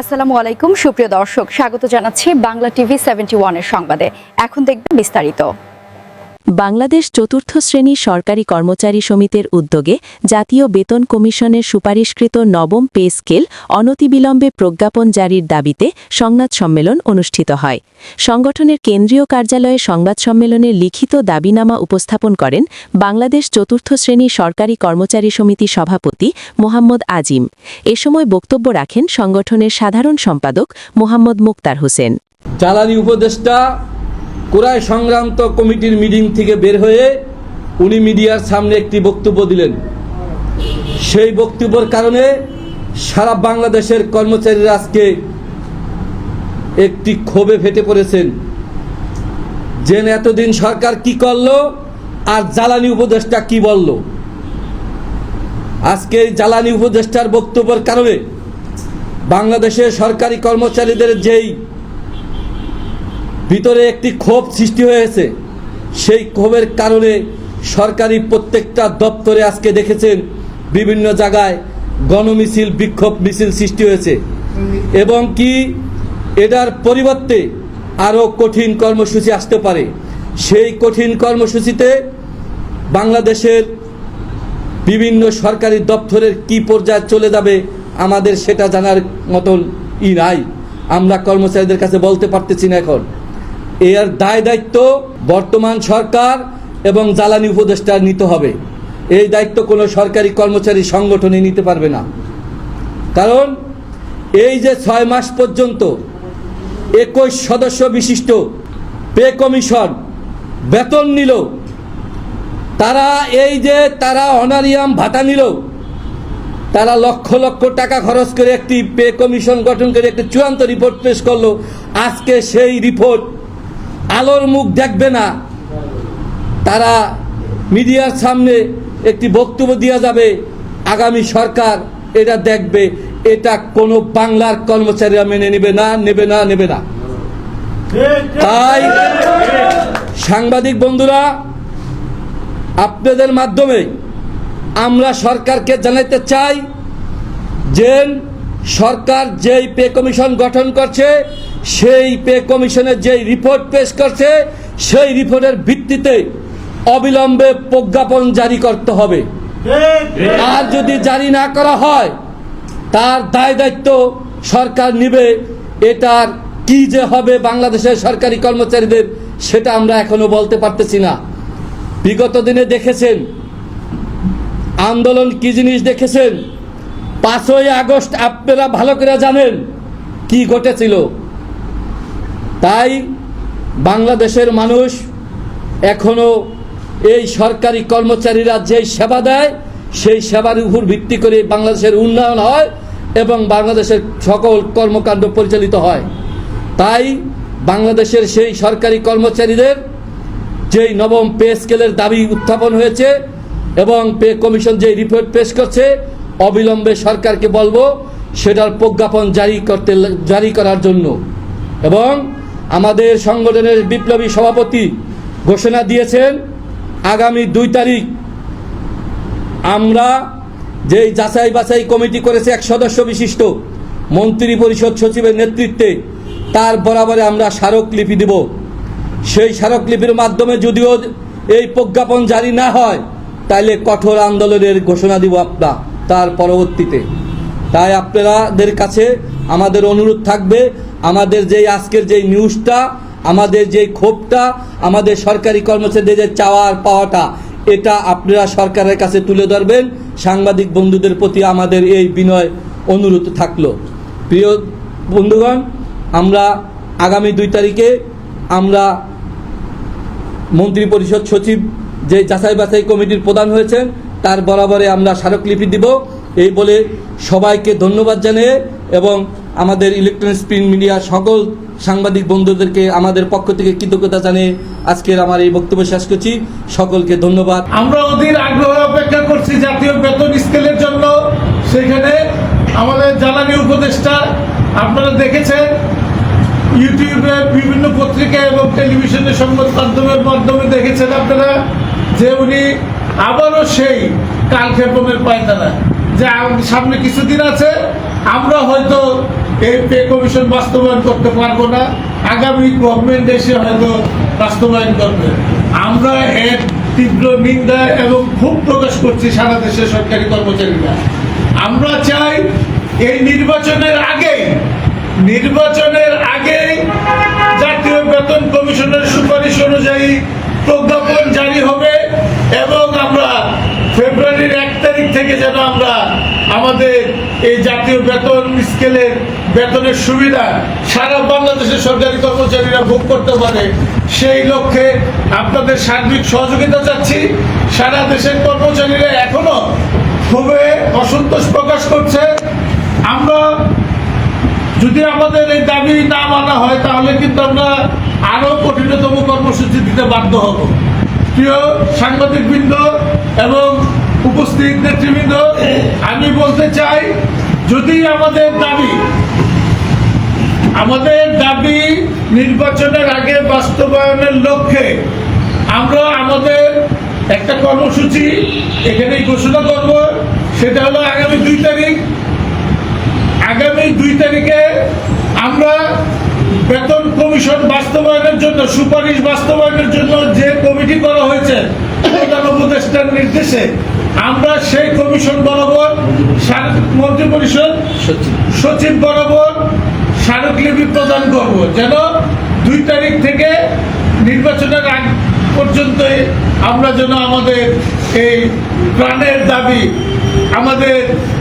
আসসালামু আলাইকুম সুপ্রিয় দর্শক স্বাগত জানাচ্ছি বাংলা টিভি সেভেন্টি ওয়ানের সংবাদে। এখন দেখবেন বিস্তারিত। বাংলাদেশ চতুর্থ শ্রেণি সরকারি কর্মচারী সমিতির উদ্যোগে জাতীয় বেতন কমিশনের সুপারিশকৃত নবম পে স্কেল অনতিবিলম্বে প্রজ্ঞাপন জারির দাবিতে সংবাদ সম্মেলন অনুষ্ঠিত হয়। সংগঠনের কেন্দ্রীয় কার্যালয়ে সংবাদ সম্মেলনের লিখিত দাবিনামা উপস্থাপন করেন বাংলাদেশ চতুর্থ শ্রেণি সরকারি কর্মচারী সমিতি সভাপতি মোহাম্মদ আজিম। এ সময় বক্তব্য রাখেন সংগঠনের সাধারণ সম্পাদক মোহাম্মদ মুক্তার হোসেন। জ্বালানি উপদেষ্টা কোরআয় সংক্রান্ত কমিটির মিটিং থেকে বের হয়ে উনি মিডিয়ার সামনে একটি বক্তব্য দিলেন। সেই বক্তব্যের কারণে সারা বাংলাদেশের কর্মচারীরা আজকে একটি ক্ষোভে ফেটে পড়েছেন। যে এতদিন সরকার কি করল আর জ্বালানি উপদেষ্টা কি বলল। আজকে এই জ্বালানি উপদেষ্টার বক্তব্যের কারণে বাংলাদেশের সরকারি কর্মচারীদের যেই ভিতরে একটি ক্ষোভ সৃষ্টি হয়েছে। সেই ক্ষোভের কারণে সরকারি প্রত্যেকটা দপ্তরে আজকে দেখেছেন বিভিন্ন জায়গায় গণমিছিল, বিক্ষোভ মিছিল সৃষ্টি হয়েছে। এবং কি এটার পরিবর্তে আরও কঠিন কর্মসূচি আসতে পারে। সেই কঠিন কর্মসূচিতে বাংলাদেশের বিভিন্ন সরকারি দপ্তরের কি পর্যায়ে চলে যাবে আমাদের সেটা জানার মতন ই নাই। আমরা কর্মচারীদের কাছে বলতে পারতেছি না এখন। এর দায় দায়িত্ব বর্তমান সরকার এবং জ্বালানি উপদেষ্টার নিতে হবে। এই দায়িত্ব কোনো সরকারি কর্মচারী সংগঠনে নিতে পারবে না। কারণ এই যে ছয় মাস পর্যন্ত একুশ সদস্য বিশিষ্ট পে কমিশন বেতন নিল, তারা এই যে তারা অনারিয়াম ভাতা নিল, তারা লক্ষ লক্ষ টাকা খরচ করে একটি পে কমিশন গঠন করে একটি চূড়ান্ত রিপোর্ট পেশ করল। আজকে সেই রিপোর্ট আলোর মুখ দেখবে না। তারা মিডিয়ার সামনে একটি বক্তব্য দেওয়া যাবে, আগামী সরকার এটা দেখবে, এটা কোনো বাংলার কর্মচারীরা মেনে নেবে না নেবে না নেবে না। তাই সাংবাদিক বন্ধুরা, আপনাদের মাধ্যমে আমরা সরকারকে জানাইতে চাই যে সরকার যেই পে কমিশন গঠন করছে, সেই পে কমিশনের যেই রিপোর্ট পেশ করছে, সেই রিপোর্টের ভিত্তিতে অবিলম্বে প্রজ্ঞাপন জারি করতে হবে। আর যদি জারি না করা হয়, তার দায় দায়িত্ব সরকার নিবে। এটার কি যে হবে বাংলাদেশের সরকারি কর্মচারীদের, সেটা আমরা এখনও বলতে পারতেছি না। বিগত দিনে দেখেছেন, আন্দোলন কি জিনিস দেখেছেন? পাঁচই আগস্ট আপনারা ভালো করে জানেন কি ঘটেছিল। তাই বাংলাদেশের মানুষ এখনও এই সরকারি কর্মচারীরা যেই সেবা দেয়, সেই সেবার উপর ভিত্তি করে বাংলাদেশের উন্নয়ন হয় এবং বাংলাদেশের সকল কর্মকাণ্ড পরিচালিত হয়। তাই বাংলাদেশের সেই সরকারি কর্মচারীদের যেই নবম পে স্কেলের দাবি উত্থাপন হয়েছে এবং পে কমিশন যে রিপোর্ট পেশ করছে অবিলম্বে সরকারকে বলব সেটার প্রজ্ঞাপন জারি করতে জারি করার জন্য। এবং আমাদের সংগঠনের বিপ্লবী সভাপতি ঘোষণা দিয়েছেন, আগামী দুই তারিখ আমরা যেই যাচাই বাছাই কমিটি করেছে এক সদস্য বিশিষ্ট মন্ত্রী পরিষদ সচিবের নেতৃত্বে, তার বরাবরে আমরা স্মারকলিপি দেব। সেই স্মারকলিপির মাধ্যমে যদিও এই প্রজ্ঞাপন জারি না হয় তাহলে কঠোর আন্দোলনের ঘোষণা দিব আমরা। তার পরবর্তীতে। তাই আপনাদের কাছে আমাদের অনুরোধ থাকবে, আমাদের যেই আজকের যেই নিউজটা, আমাদের যেই ক্ষোভটা, আমাদের সরকারি কর্মচারীদের যে চাওয়ার পাওয়াটা, এটা আপনারা সরকারের কাছে তুলে ধরবেন। সাংবাদিক বন্ধুদের প্রতি আমাদের এই বিনয় অনুরোধ থাকল। প্রিয় বন্ধুগণ, আমরা আগামী দুই তারিখে আমরা মন্ত্রী পরিষদ সচিব যে যাচাই বাছাই কমিটির প্রধান হয়েছেন তার বরাবরে আমরা স্মারকলিপি দিব। এই বলে সবাইকে ধন্যবাদ জানিয়ে এবং আমাদের ইলেকট্রনিক্স প্রিন্ট মিডিয়া সকল সাংবাদিক বন্ধুদেরকে আমাদের পক্ষ থেকে কৃতজ্ঞতা জানিয়ে আজকের আমার এই বক্তব্য শেষ করছি। সকলকে ধন্যবাদ। আমরা অধীর আগ্রহ অপেক্ষা করছি জাতীয় বেতন স্কেলের জন্য। সেখানে আমাদের জ্বালানি উপদেষ্টা, আপনারা দেখেছেন, ইউটিউবে বিভিন্ন পত্রিকা এবং টেলিভিশনের সংবাদ মাধ্যমের মাধ্যমে দেখেছেন আপনারা যে উনি আবারও সেই কালক্ষেপণের পায়তারা যে সামনে কিছুদিন আছে, আমরা হয়তো এই পে কমিশন বাস্তবায়ন করতে পারব না, আগামী গভর্নমেন্ট এসে হয়তো বাস্তবায়ন করবে। আমরা এর তীব্র নিন্দা এবং খুব প্রকাশ করছি সারা দেশের সরকারি কর্মচারীরা। আমরা চাই এই নির্বাচনের আগেই নির্বাচনের আগেই জাতীয় বেতন কমিশনের সুপারিশ অনুযায়ী প্রজ্ঞাপন জারি হবে এবং আমরা ফেব্রুয়ারির এক তারিখ থেকে যেন আমরা আমাদের এই জাতীয় বেতন স্কেলের বেতনের সুবিধা সারা বাংলাদেশের সরকারি কর্মচারীরা ভোগ করতে পারে। সেই লক্ষ্যে আপনাদের সার্বিক সহযোগিতা চাচ্ছি। সারা দেশের কর্মচারীরা এখনও খুবই অসন্তোষ প্রকাশ করছে। আমরা যদি আমাদের এই দাবি না মানা হয়, তাহলে কিন্তু আমরা আরও কঠিনতম কর্মসূচি দিতে বাধ্য হব। প্রিয় সাংবাদিক বৃন্দ এবং উপস্থিত নেতৃবৃন্দ, আমি বলতে চাই যদি আমাদের দাবি আমাদের দাবি নির্বাচনের আগে বাস্তবায়নের লক্ষ্যে আমরা আমাদের একটা কর্মসূচি এখানেই ঘোষণা করব, সেটা হলো আগামী দুই তারিখ। আগামী দুই তারিখে আমরা বেতন কমিশন বাস্তবায়নের জন্য, সুপারিশ বাস্তবায়নের জন্য যে কমিটি করা হয়েছে, প্রধান উপদেষ্টার নির্দেশে, আমরা সেই কমিশন সার- মন্ত্রী পরিষদ সচিব বরাবর স্মারকলিপি প্রদান করব। যেন দুই তারিখ থেকে নির্বাচনের আগ পর্যন্ত আমরা যেন আমাদের এই প্রাণের দাবি আমাদের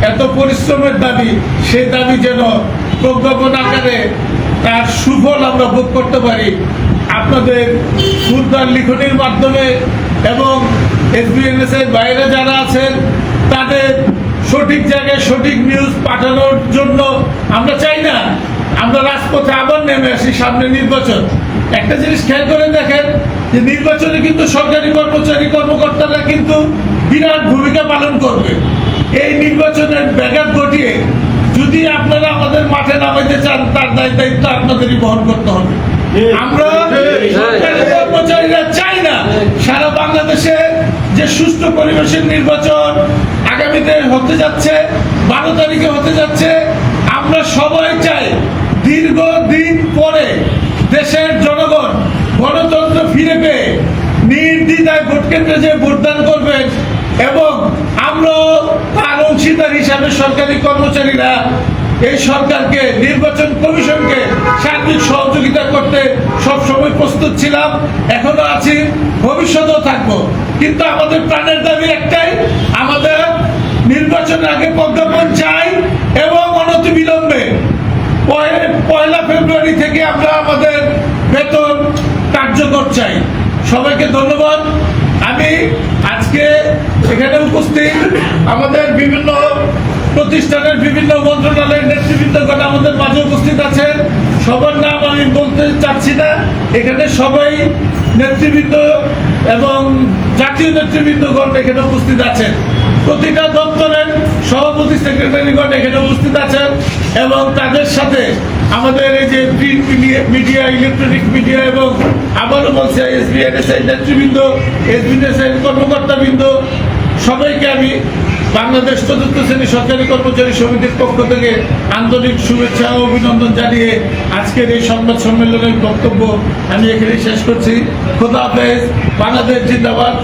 এত পরিশ্রমের দাবি সেই দাবি যেন প্রজ্ঞাপন আকারে তার সুফল আমরা ভোগ করতে পারি। আপনাদের মুদ্রার লিখনির মাধ্যমে এবং এসবিএনএস এর বাইরে যারা আছেন তাদের সঠিক জায়গায় সঠিক নিউজ পাঠানোর জন্য আমরা চাই না। আমরা রাজপথে আবার নেমে আসি সামনে নির্বাচন। একটা জিনিস খেয়াল করে দেখেন যে নির্বাচনে কিন্তু সরকারি কর্মচারী কর্মকর্তারা কিন্তু বিরাট ভূমিকা পালন করবে। এই নির্বাচনের ব্যাঘাত ঘটিয়ে যদি আপনারা আমাদের মাঠে নামাইতে চান, তার দায় দায়িত্ব আপনাদেরই বহন করতে হবে। আমরা কর্মচারীরা চাই না। সারা বাংলাদেশে যে সুষ্ঠু পরিবেশের নির্বাচন আগামীতে হতে যাচ্ছে বারো তারিখে হতে যাচ্ছে আমরা সবাই চাই দীর্ঘদিন পরে দেশের জনগণ গণতন্ত্র ফিরে পেয়ে নির্দ্বিধায় ভোট কেন্দ্রে যে ভোটদান করবেন এবং আমরা তার অংশীদার হিসাবে সরকারি কর্মচারীরা এই সরকারকে, নির্বাচন কমিশনকে সার্বিক সহযোগিতা করতে সবসময় প্রস্তুত ছিলাম, এখনও আছি, ভবিষ্যতেও থাকব। কিন্তু আমাদের প্রাণের দাবি একটাই, আমাদের নির্বাচনের আগে প্রজ্ঞাপন চাই এবং অনতিবিলম্বে। পয়- পয়লা ফেব্রুয়ারি থেকে আমরা আমাদের বেতন কার্যকর চাই। সবাইকে ধন্যবাদ। আমি আজকে এখানে উপস্থিত আমাদের বিভিন্ন প্রতিষ্ঠানের বিভিন্ন মন্ত্রণালয়ের নেতৃবৃন্দগণ আমাদের মাঝে উপস্থিত আছেন। সবার নাম আমি বলতে চাচ্ছি না। এখানে সবাই নেতৃবৃন্দ এবং জাতীয় নেতৃবৃন্দগণ এখানে উপস্থিত আছেন। প্রতিটা দপ্তরের সভাপতি, সেক্রেটারিগণ এখানে উপস্থিত আছেন এবং তাদের সাথে আমাদের এই যে প্রিন্ট মিডিয়া ইলেকট্রনিক মিডিয়া এবং আবারও বলছি এসবিএনএস এর নেতৃবৃন্দ এসবিএনএস এর কর্মকর্তাবৃন্দ, সবাইকে আমি বাংলাদেশ চতুর্থ শ্রেণি সরকারি কর্মচারী সমিতির পক্ষ থেকে আন্তরিক শুভেচ্ছা ও অভিনন্দন জানিয়ে আজকের এই সংবাদ সম্মেলনের বক্তব্য আমি এখানে শেষ করছি। খোদা হাফেজ, বাংলাদেশ জিন্দাবাদ।